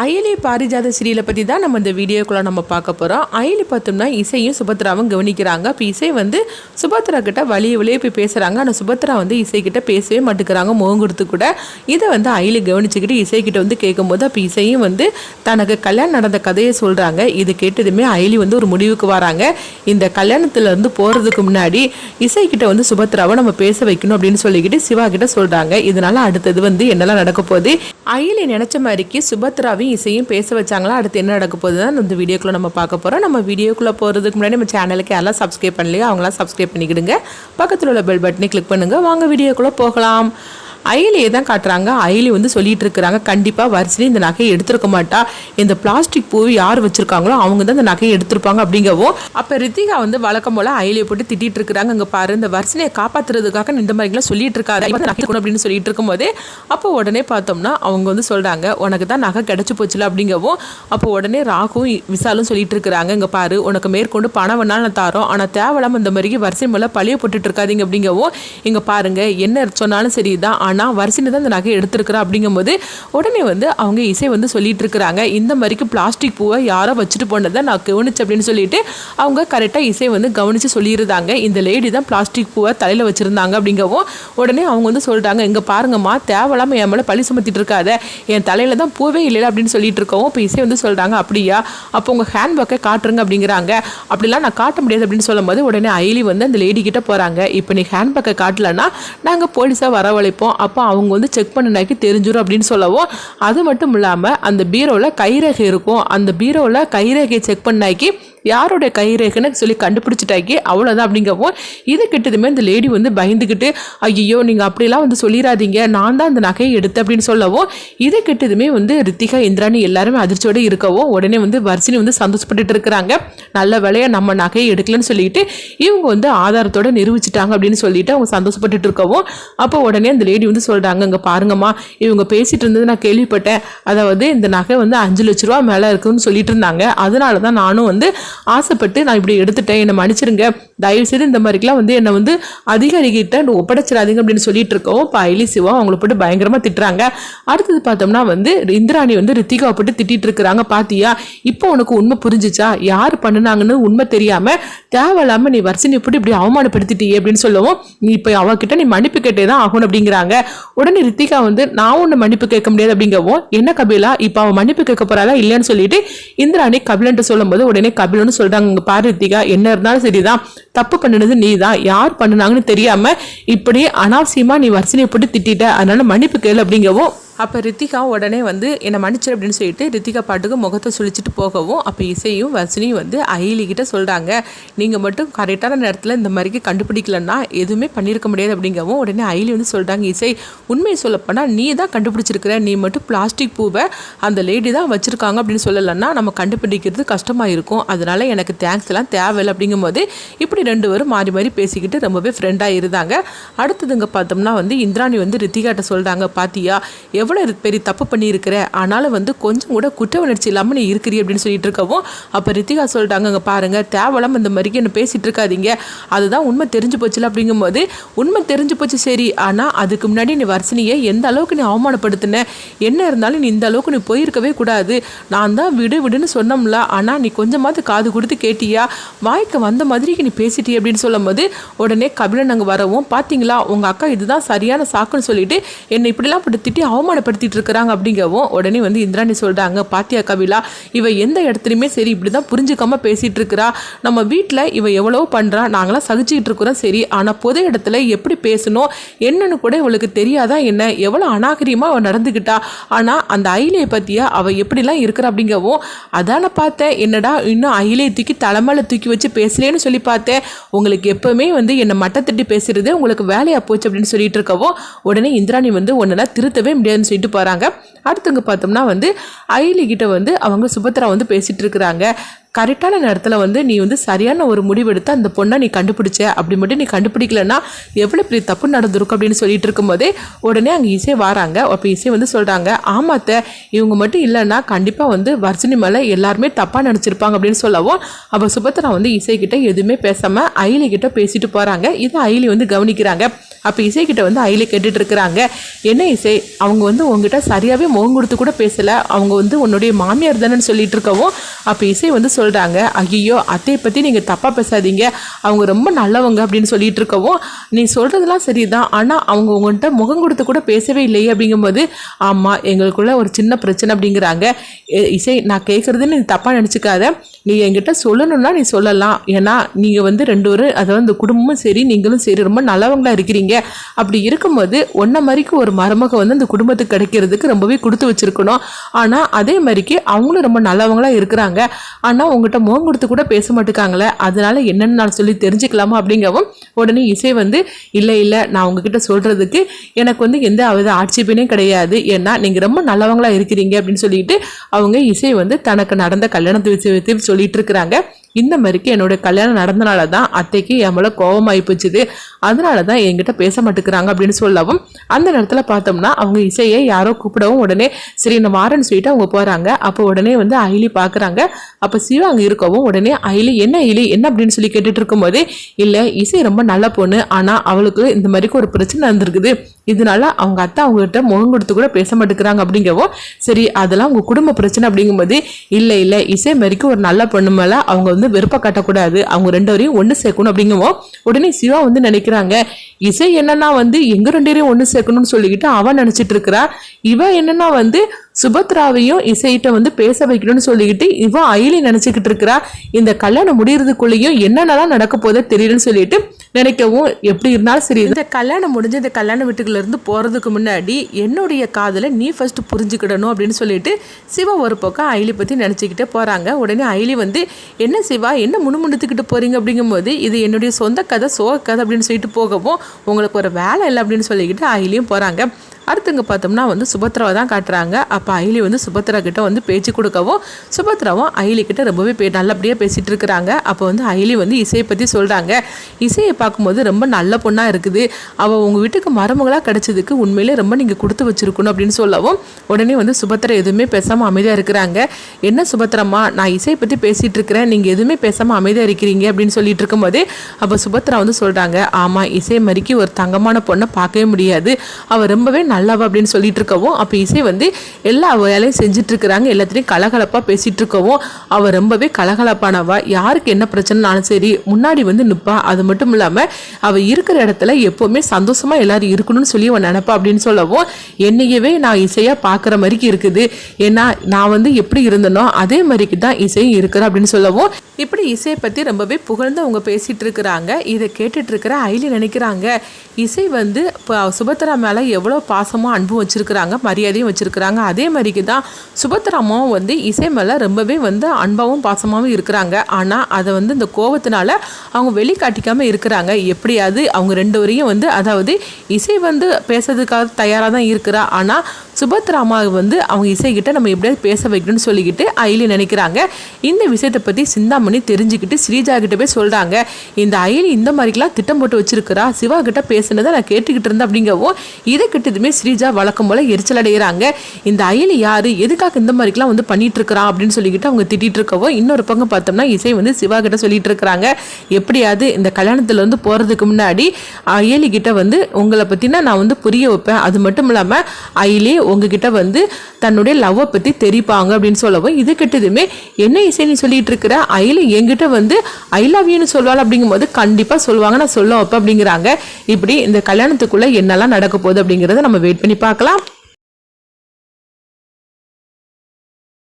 அயலி பாரிஜாத சீரியலை பற்றி தான் நம்ம இந்த வீடியோக்குள்ளே நம்ம பார்க்க போகிறோம் அயலி பார்த்தோம்னா இசையும் சுபத்ராவும் கவனிக்கிறாங்க. அப்போ இசை வந்து சுபத்ரா கிட்ட வழிய வழியே போய் பேசுகிறாங்க ஆனால் சுபத்ரா வந்து இசைக்கிட்ட பேசவே மாட்டேங்கிறாங்க. முகம் கொடுத்து கூட இதை வந்து அயலி கவனிச்சுக்கிட்டு இசைக்கிட்ட வந்து கேட்கும்போது அப்போ இசையும் வந்து தனக்கு கல்யாணம் நடந்த கதையை சொல்கிறாங்க இது கேட்டதுமே அயலி வந்து ஒரு முடிவுக்கு வராங்க. இந்த கல்யாணத்தில் இருந்து போகிறதுக்கு முன்னாடி இசைக்கிட்ட வந்து சுபத்ராவை நம்ம பேச வைக்கணும் அப்படின்னு சொல்லிக்கிட்டு சிவா கிட்ட சொல்கிறாங்க இதனால் அடுத்தது வந்து என்னெல்லாம் நடக்க போகுது? அயலி நினச்ச மாதிரிக்கு சுபத்ராவையும் இசையும் பேச வச்சாங்களா? அடுத்து என்ன நடக்க போகுது தான் இந்த வீடியோக்குள்ளே நம்ம பார்க்க போகிறோம் நம்ம வீடியோக்குள்ளே போகிறதுக்கு முன்னாடி நம்ம சேனலுக்கு யாரெல்லாம் சப்ஸ்கிரைப் பண்ணலையோ அவங்களாம் சப்ஸ்கிரைப் பண்ணிக்கிடுங்க. பக்கத்தில் உள்ள பெல் பட்டனை கிளிக் பண்ணுங்கள் வாங்க வீடியோக்குள்ளே போகலாம். அயலியை தான் காட்டுறாங்க. அயலி வந்து சொல்லிட்டு இருக்கிறாங்க. கண்டிப்பாக வரிசையில் இந்த நகையை எடுத்திருக்க மாட்டா. இந்த பிளாஸ்டிக் பூ யார் வச்சிருக்காங்களோ அவங்க தான் இந்த நகையை எடுத்திருப்பாங்க அப்படிங்கவும் அப்போ ரித்திகா வந்து வழக்கம் போல அயலியை போட்டு திட்டிட்டு இருக்கிறாங்க. அங்கே பாரு இந்த வரிசையை காப்பாத்துறதுக்காக இந்த மாதிரிலாம் சொல்லிட்டு இருக்காரு அப்படின்னு சொல்லிட்டு இருக்கும்போது அப்போ உடனே பார்த்தோம்னா அவங்க வந்து சொல்கிறாங்க உனக்கு தான் நகை கிடச்சி போச்சுல அப்படிங்கவும் அப்போ உடனே ராகும் விசாலும் சொல்லிட்டு இருக்கிறாங்க. இங்கே பாரு உனக்கு மேற்கொண்டு பணம் வேணாலும் நான் தரோம். ஆனால் தேவையில்லாமல் இந்த மாதிரி வரிசை மேலே பழிய போட்டுட்டு இருக்காதீங்க அப்படிங்கவும் இங்கே பாருங்க என்ன சொன்னாலும் சரிதான். ஆனால் வரிசையில் தான் இந்த நகை எடுத்திருக்கிறா அப்படிங்கும்போது உடனே வந்து அவங்க இசை வந்து சொல்லிட்டு இருக்கிறாங்க. இந்த மாதிரிக்கு பிளாஸ்டிக் பூவை யாரோ வச்சுட்டு போனதை நான் கவனிச்சு அப்படின்னு சொல்லிட்டு அவங்க கரெக்டாக இசை வந்து கவனித்து சொல்லியிருந்தாங்க. இந்த லேடி தான் பிளாஸ்டிக் பூவை தலையில் வச்சுருந்தாங்க அப்படிங்கவும் உடனே அவங்க வந்து சொல்கிறாங்க இங்கே பாருங்கம்மா தேவையில்லாமல் என் மேலே பழி சுமத்திட்டு இருக்காத. என் தலையில் தான் பூவே இல்லை அப்படின்னு சொல்லிட்டு இருக்கவும் இப்போ இசை வந்து சொல்கிறாங்க அப்படியா? அப்போ உங்கள் ஹேண்ட்பேக்கை காட்டுருங்க அப்படிங்கிறாங்க. அப்படிலாம் நான் காட்ட முடியாது அப்படின்னு சொல்லும்போது உடனே ஐலி வந்து அந்த லேடி கிட்ட போகிறாங்க இப்போ நீ ஹேண்ட்பேக்கை காட்டலன்னா நாங்கள் போலீஸாக வரவழைப்போம். அப்போ அவங்க வந்து செக் பண்ணினாக்கி தெரிஞ்சிடும் அப்படின்னு சொல்லவும் அது மட்டும் இல்லாமல் அந்த பீரோவில் கைரேகை இருக்கும். அந்த பீரோவில் கைரேகையை செக் பண்ணாக்கி யாருடைய கைரேகைன்னு சொல்லி கண்டுபிடிச்சிட்டாக்கி அவ்வளோதான் அப்படிங்கவும் இது கிட்டதுமே இந்த லேடி வந்து பயந்துக்கிட்டு ஐயோ நீங்கள் அப்படிலாம் வந்து சொல்லிடாதீங்க நான் தான் அந்த நகையை எடுத்தேன் அப்படின்னு சொல்லவும் இது கிட்டதுமே வந்து ரித்திகா இந்திராணி எல்லாருமே அதிர்ச்சியோடு இருக்கவும் உடனே வந்து வர்ஷினி வந்து சந்தோஷப்பட்டுட்டு இருக்கிறாங்க. நல்ல வேலையை நம்ம நகையை எடுக்கலன்னு சொல்லிட்டு இவங்க வந்து ஆதாரத்தோட நிரூபிச்சிட்டாங்க அப்படின்னு சொல்லிட்டு அவங்க சந்தோஷப்பட்டுட்டு இருக்கவும் அப்போ உடனே அந்த லேடி வந்து சொல்கிறாங்க இங்கே பாருங்கம்மா இவங்க பேசிகிட்டு இருந்தது நான் கேள்விப்பட்டேன். அதாவது இந்த நகை வந்து அஞ்சு லட்ச ரூபா மேலே இருக்குன்னு சொல்லிட்டு இருந்தாங்க. அதனால தான் நானும் வந்து ஆசைப்பட்டு நான் இப்படி எடுத்துட்டேன். என்னை மன்னிச்சிருங்க. தயவுசெய்து இந்த மாதிரிக்கெல்லாம் வந்து என்னை வந்து அதிகாரிகிட்ட ஒப்படைச்சிடாதீங்க அப்படின்னு சொல்லிட்டு இருக்கோம் இப்போ ஐலி சிவா அவங்கள போட்டு பயங்கரமாக திட்டுறாங்க. அடுத்தது பார்த்தோம்னா வந்து இந்திராணி வந்து ரித்திகாவை போட்டு திட்டிட்டு இருக்கிறாங்க. பாத்தியா இப்போ உனக்கு உண்மை புரிஞ்சிச்சா? யார் பண்ணுனாங்கன்னு உண்மை தெரியாமல் தேவையில்லாமல் நீ வர்ஷினி போட்டு இப்படி அவமானப்படுத்திட்டியே அப்படின்னு சொல்லவும் நீ இப்போ அவகிட்ட நீ மன்னிப்பு கேட்டே தான் ஆகணும் அப்படிங்கிறாங்க. உடனே ரித்திகா வந்து நான் ஒன்று மன்னிப்பு கேட்க முடியாது அப்படிங்கவும் என்ன கபிலா? இப்போ அவன் மன்னிப்பு கேட்க போறாளா இல்லைன்னு சொல்லிட்டு இந்திராணி கபிலன்ட்டு சொல்லும்போது உடனே கபிலன்னு சொல்றாங்க. இங்க பாரு ரித்திகா என்ன இருந்தாலும் சரிதான். தப்பு பண்ணினது நீ தான் யார் பண்ணுனாங்கன்னு தெரியாம இப்படி அனாவசியமா நீ வரிசனையை போட்டு திட்டிட்ட. அதனால மன்னிப்பு கேளு அப்படிங்கவும் அப்போ ரித்திகா உடனே வந்து என்னை மன்னிச்சிரு அப்படின்னு சொல்லிட்டு ரித்திகா பாட்டுக்கு முகத்தை சுழிச்சிட்டு போகவும் அப்போ இசையும் வர்ஷினியும் வந்து அயலி சொல்கிறாங்க நீங்கள் மட்டும் கரெக்டான நேரத்தில் இந்த மாதிரிக்கு கண்டுபிடிக்கலன்னா எதுவுமே பண்ணியிருக்க முடியாது அப்படிங்கவும் உடனே அயிலி வந்து சொல்கிறாங்க இசை உண்மையை சொல்லப்போனால் நீ தான் கண்டுபிடிச்சிருக்கிற நீ மட்டும் பிளாஸ்டிக் பூவை அந்த லேடி தான் வச்சுருக்காங்க அப்படின்னு சொல்லலைன்னா நம்ம கண்டுபிடிக்கிறது கஷ்டமாக இருக்கும். அதனால் எனக்கு தேங்க்ஸ் எல்லாம் தேவையில்லை அப்படிங்கும்போது இப்படி ரெண்டு பேரும் மாறி மாறி பேசிக்கிட்டு ரொம்பவே ஃப்ரெண்டாக இருந்தாங்க. அடுத்ததுங்க பார்த்தோம்னா வந்து இந்திராணி வந்து ரித்திகாட்ட சொல்கிறாங்க பாத்தியா எவ்வளோ பெரிய தப்பு பண்ணியிருக்கிற? ஆனாலும் வந்து கொஞ்சம் கூட குற்ற உணர்ச்சி இல்லாமல் நீ இருக்கிறீ அப்படின்னு சொல்லிட்டு இருக்கவும் அப்போ ரித்திகா சொல்லிட்டாங்க அங்கே பாருங்கள் தேவலாம் இந்த மாதிரி என்ன பேசிகிட்டு இருக்காதீங்க. அதுதான் உண்மை தெரிஞ்சு போச்சுல அப்படிங்கும்போது உண்மை தெரிஞ்சு போச்சு சரி. ஆனால் அதுக்கு முன்னாடி முன்னாடி நீ வர்ஷினியை எந்த அளவுக்கு நீ அவமானப்படுத்தின? என்ன இருந்தாலும் நீ இந்த அளவுக்கு நீ போயிருக்கவே கூடாது. நான் தான் விடு விடுன்னு சொன்னோம்ல. ஆனால் நீ கொஞ்சமாவது காது கொடுத்து கேட்டியா? வாய்க்கு வந்த மாதிரிக்கு நீ பேசிட்டி அப்படின்னு சொல்லும்போது உடனே கபிலன் அங்கே வரவும் பார்த்தீங்களா உங்கள் அக்கா இதுதான் சரியான சாக்குன்னு சொல்லிட்டு என்னை இப்படிலாம் போட்டு திட்டி அவமானப்படுத்திட்டு இருக்கிறாங்க அப்படிங்கவும் உடனே வந்து இந்திராணி சொல்கிறாங்க பாத்தியா கபிலா? இவ எந்த இடத்துலையுமே சரி இப்படி தான் புரிஞ்சுக்காம பேசிகிட்டு இருக்கிறா. நம்ம வீட்டில் இவ எவ்வளோ பண்ணுறா நாங்களாம் சகிச்சுக்கிட்டு இருக்கிறோம் சரி. ஆனால் பொது இடத்துல எப்படி பேசணும்? என்னன்னு கூட இவளுக்கு தெரியாதா என்ன? எவ்வளோ அநாகரியமாக அவள் நடந்துக்கிட்டா ஆனால் அந்த அயிலையை பற்றியா அவள் எப்படிலாம் இருக்கிறா அப்படிங்கவும் அதான பார்த்தேன். என்னடா இன்னும் அயிலையை தூக்கி தலைமையில் தூக்கி வச்சு பேசலேன்னு சொல்லி பார்த்தேன். உங்களுக்கு எப்போவுமே வந்து என்னை மட்டை தட்டி உங்களுக்கு வேலையாக போச்சு அப்படின்னு சொல்லிட்டு இருக்கவும் உடனே இந்திராணி வந்து ஒன்றெல்லாம் திருத்தவே முடியாதுன்னு சொல்லிட்டு போகிறாங்க அடுத்தவங்க பார்த்தோம்னா வந்து அயிலி கிட்ட வந்து அவங்க சுபத்ரா வந்து பேசிகிட்டு இருக்கிறாங்க. கரெக்டான நேரத்தில் வந்து நீ வந்து சரியான ஒரு முடிவெடுத்து அந்த பொண்ணை நீ கண்டுபிடிச்ச அப்படி மட்டும் நீ கண்டுபிடிக்கலன்னா எவ்வளோ பெரிய தப்பு நடந்திருக்கும் அப்படின்னு சொல்லிட்டு இருக்கும்போதே உடனே அங்கே இசை வராங்க. அப்போ இசை வந்து சொல்கிறாங்க ஆமாத்த இவங்க மட்டும் இல்லைன்னா கண்டிப்பாக வந்து வர்ஜினி மேலே எல்லாருமே தப்பாக நினச்சிருப்பாங்க அப்படின்னு சொல்லவும் அப்போ சுபத்ரா வந்து இசைக்கிட்ட எதுவுமே பேசாமல் அயிலி கிட்ட பேசிட்டு போகிறாங்க இதை அயிலி வந்து கவனிக்கிறாங்க. அப்போ இசைக்கிட்ட வந்து அயிலி கேட்டுட்டு இருக்கிறாங்க என்ன இசை? அவங்க வந்து உங்ககிட்ட சரியாகவே முகம் கொடுத்து கூட பேசலை. அவங்க வந்து உன்னுடைய மாமியார் தானேன்னு சொல்லிட்டு இருக்கவும் அப்போ இசை வந்து சொல்கிறாங்க ஐயோ அத்தையை பற்றி நீங்கள் தப்பாக பேசாதீங்க. அவங்க ரொம்ப நல்லவங்க அப்படின்னு சொல்லிட்டு இருக்கவும் நீ சொல்கிறதெல்லாம் சரிதான். ஆனால் அவங்க உங்கள்கிட்ட முகம் கொடுத்து கூட பேசவே இல்லையே அப்படிங்கும்போது ஆமாம் எங்களுக்குள்ள ஒரு சின்ன பிரச்சனை அப்படிங்கிறாங்க. இசை நான் கேட்குறதுன்னு நீ தப்பாக நினச்சிக்காத. நீ என்கிட்ட சொல்லணும்னா நீ சொல்லலாம். ஏன்னா நீங்கள் வந்து ரெண்டு பேரும் அதாவது இந்த குடும்பமும் சரி நீங்களும் சரி ரொம்ப நல்லவங்களாக இருக்கிறீங்க. அப்படி இருக்கும்போது ஒன்றை மாதிரிக்கு ஒரு மருமக வந்து அந்த குடும்பத்துக்கு கிடைக்கிறதுக்கு ரொம்பவே கொடுத்து வச்சிருக்கணும். ஆனால் அதே மாதிரிக்கு அவங்களும் ரொம்ப நல்லவங்களா இருக்கிறாங்க. ஆனால் உங்ககிட்ட முகம் கொடுத்து கூட பேச மாட்டேக்காங்களே அதனால என்னென்னு நான் சொல்லி தெரிஞ்சுக்கலாமா அப்படிங்கவும் உடனே இசை வந்து இல்லை இல்லை நான் உங்ககிட்ட சொல்கிறதுக்கு எனக்கு வந்து எந்த வித ஆட்சேபனையும் கிடையாது. ஏன்னா நீங்கள் ரொம்ப நல்லவங்களாக இருக்கிறீங்க. அப்படின்னு சொல்லிட்டு அவங்க இசை வந்து தனக்கு நடந்த கல்யாணத்தை விஷயத்தை சொல்லிட்டு இருக்கிறாங்க. இந்த மாதிரிக்கு என்னோட கல்யாணம் நடந்தனால தான் அத்தைக்கு என் மேலே கோபமாகி போச்சுது. அதனால தான் என்கிட்ட பேச மாட்டேங்கிறாங்க அப்படின்னு சொல்லவும் அந்த நேரத்தில் பார்த்தோம்னா அவங்க இசையை யாரோ கூப்பிடவும் உடனே சரி நான் வாரேன்னு சொல்லிட்டு அவங்க போகிறாங்க அப்போ உடனே வந்து அயிலி பார்க்குறாங்க அப்போ சிவா அங்கே இருக்கவும் உடனே அயிலி என்ன அயிலி? என்ன? அப்படின்னு சொல்லி கேட்டுட்டு இருக்கும்போது இல்லை இசை ரொம்ப நல்ல பொண்ணு. ஆனால் அவளுக்கு இந்த மாதிரிக்கு ஒரு பிரச்சனை இருந்திருக்குது இதனால அவங்க அத்தை அவங்ககிட்ட முகம் கொடுத்து கூட பேச மாட்டேங்கிறாங்க அப்படிங்கவோ சரி அதெல்லாம் உங்க குடும்ப பிரச்சனை அப்படிங்கும்போது இல்லை இல்லை இசை மாரிக்கு ஒரு நல்ல பொண்ணு மேல அவங்க வந்து வெறுப்ப காட்டக்கூடாது. அவங்க ரெண்டு வரையும் ஒன்று சேர்க்கணும் அப்படிங்கவோ உடனே சிவா வந்து நினைக்கிறாங்க இசை என்னன்னா வந்து எங்க ரெண்டு பேரையும் ஒன்று சேர்க்கணும்னு சொல்லிக்கிட்டு அவன் நினைச்சிட்டு இருக்கிறா. இவன் என்னன்னா வந்து சுபத்ராவையும் இசைகிட்ட வந்து பேச வைக்கணும்னு சொல்லிக்கிட்டு இவன் அயிலி நினைச்சுக்கிட்டு இருக்கிறா. இந்த கல்யாணம் முடியறதுக்குள்ளேயும் என்னென்னலாம் நடக்க போதோ தெரியலன்னு சொல்லிட்டு நினைக்கவும் எப்படி இருந்தாலும் சரி. இந்த கல்யாணம் முடிஞ்ச இந்த கல்யாண வீட்டுக்குள்ள இருந்து போறதுக்கு முன்னாடி என்னுடைய காதலை நீ ஃபர்ஸ்ட் புரிஞ்சுக்கிடணும் அப்படின்னு சொல்லிட்டு சிவா ஒரு பக்கம் அயிலி பத்தி நினைச்சுக்கிட்டே போறாங்க. உடனே அயிலி வந்து என்ன சிவா என்ன முணுமுணுத்துக்கிட்டு போறீங்க? அப்படிங்கும்போது இது என்னுடைய சொந்த கதை சோக கதை அப்படின்னு சொல்லிட்டு போகவும் உங்களுக்கு ஒரு வேலை இல்லை அப்படின்னு சொல்லிக்கிட்டு அகிலையும் போறாங்க. அடுத்துங்க பார்த்தோம்னா வந்து சுபத்ராவை தான் காட்டுறாங்க. அப்போ ஐலி வந்து சுபத்ரா கிட்ட வந்து பேச்சு கொடுக்கவும் சுபத்ராவும் ஐலி கிட்ட ரொம்பவே பே நல்லபடியாக பேசிகிட்டு இருக்கிறாங்க. அப்போ வந்து ஐலி வந்து இசையை பற்றி சொல்கிறாங்க இசையை பார்க்கும்போது ரொம்ப நல்ல பொண்ணாக இருக்குது. அவள் உங்கள் வீட்டுக்கு மருமகளாக கிடைச்சதுக்கு உண்மையிலே ரொம்ப நீங்கள் கொடுத்து வச்சுருக்கணும் அப்படின்னு சொல்லவும் உடனே வந்து சுபத்ரா எதுவுமே பேசாமல் அமைதியாக இருக்கிறாங்க. என்ன சுபத்ரம்மா நான் இசையை பற்றி பேசிகிட்டு இருக்கிறேன். நீங்கள் எதுவுமே பேசாமல் அமைதியாக இருக்கிறீங்க அப்படின்னு சொல்லிட்டு இருக்கும்போதே அப்போ சுபத்ரா வந்து சொல்கிறாங்க ஆமாம் இசை மறிக்கு ஒரு தங்கமான பொண்ணை பார்க்கவே முடியாது. அவள் ரொம்பவே நல்லவ அப்படின்னு சொல்லிட்டு இருக்கவும் அப்போ இசை வந்து எல்லா வேலையும் செஞ்சுட்டு இருக்கிறாங்க. எல்லாத்துலேயும் கலகலப்பாக பேசிட்டு இருக்கவும் அவள் ரொம்பவே கலகலப்பானவா. யாருக்கு என்ன பிரச்சனைனாலும் சரி முன்னாடி வந்து நிற்பா அது மட்டும் இல்லாமல் அவள் இருக்கிற இடத்துல எப்போவுமே சந்தோஷமாக எல்லாரும் இருக்கணும்னு சொல்லி அவன் நினப்பா அப்படின்னு சொல்லவும் என்னையவே நான் இசையாக பார்க்குற மாதிரிக்கு இருக்குது. ஏன்னா நான் வந்து எப்படி இருந்தனோ அதே மாதிரிக்கு தான் இசையும் இருக்கிறேன் அப்படின்னு சொல்லவும் இப்படி இசையை பற்றி ரொம்பவே புகழ்ந்து அவங்க பேசிகிட்டு இருக்கிறாங்க. இதை கேட்டுட்ருக்கிற ஐலி நினைக்கிறாங்க. இசை வந்து இப்போ சுபத்ரா மேலே எவ்வளோ பாசமும் அன்பும் வச்சுருக்கிறாங்க மரியாதையும் வச்சுருக்கிறாங்க. அதே மாதிரிக்கு தான் சுபத்ராமாவும் வந்து இசை மேலே ரொம்பவே வந்து அன்பாகவும் பாசமாகவும் இருக்கிறாங்க. ஆனால் அதை வந்து இந்த கோபத்தினால அவங்க வெளிக்காட்டிக்காமல் இருக்கிறாங்க. எப்படியாவது அவங்க ரெண்டு வரையும் வந்து அதாவது இசை வந்து பேசுறதுக்காக தயாராக தான் இருக்கிறா. ஆனால் சுபத்ராமாவை வந்து அவங்க இசைக்கிட்ட நம்ம எப்படியாவது பேச வைக்கணும்னு சொல்லிக்கிட்டு ஐலி நினைக்கிறாங்க. இந்த விஷயத்தை பற்றி சிந்தாமணி தெரிஞ்சுக்கிட்டு ஸ்ரீஜா கிட்ட போய் சொல்கிறாங்க இந்த அயலி இந்த மாதிரிக்கெல்லாம் திட்டம் போட்டு வச்சிருக்கிறா சிவா கிட்ட பேசுனதை நான் கேட்டுக்கிட்டு இருந்தேன் அப்படிங்கவும் இதை கிட்டதுமே ஸ்ரீஜா வழக்கம் போல எரிச்சல் அடைகிறாங்க இந்த அயலி யாரு? எதுக்காக இந்த மாதிரிக்கெல்லாம் வந்து பண்ணிட்டு இருக்கிறான் அப்படின்னு சொல்லிக்கிட்டு அவங்க திட்டிட்டு இருக்கவும் இன்னொரு பக்கம் பார்த்தோம்னா இசை வந்து சிவா கிட்ட சொல்லிட்டு இருக்கிறாங்க. எப்படியாவது இந்த கல்யாணத்துல வந்து போறதுக்கு முன்னாடி அயலி கிட்ட வந்து உங்களை பற்றினா நான் வந்து புரிய வைப்பேன். அது மட்டும் இல்லாம அயலி உங்ககிட்ட வந்து தன்னுடைய லவ்வை பத்தி தெரிப்பாங்க அப்படின்னு சொல்லவும் இது கிட்டதுமே என்ன இசை நீ சொல்லிட்டு இருக்கிற? அயலி என்கிட்ட வந்து ஐ லவ் யூன்னு சொல்வாள் அப்படிங்கும்போது கண்டிப்பா சொல்லுவாங்க. நான் சொல்ல வைப்பேன் அப்படிங்கிறாங்க. இப்படி இந்த கல்யாணத்துக்குள்ள என்னெல்லாம் நடக்க போகுது அப்படிங்கிறத நம்ம வெயிட் பண்ணி பார்க்கலாம்.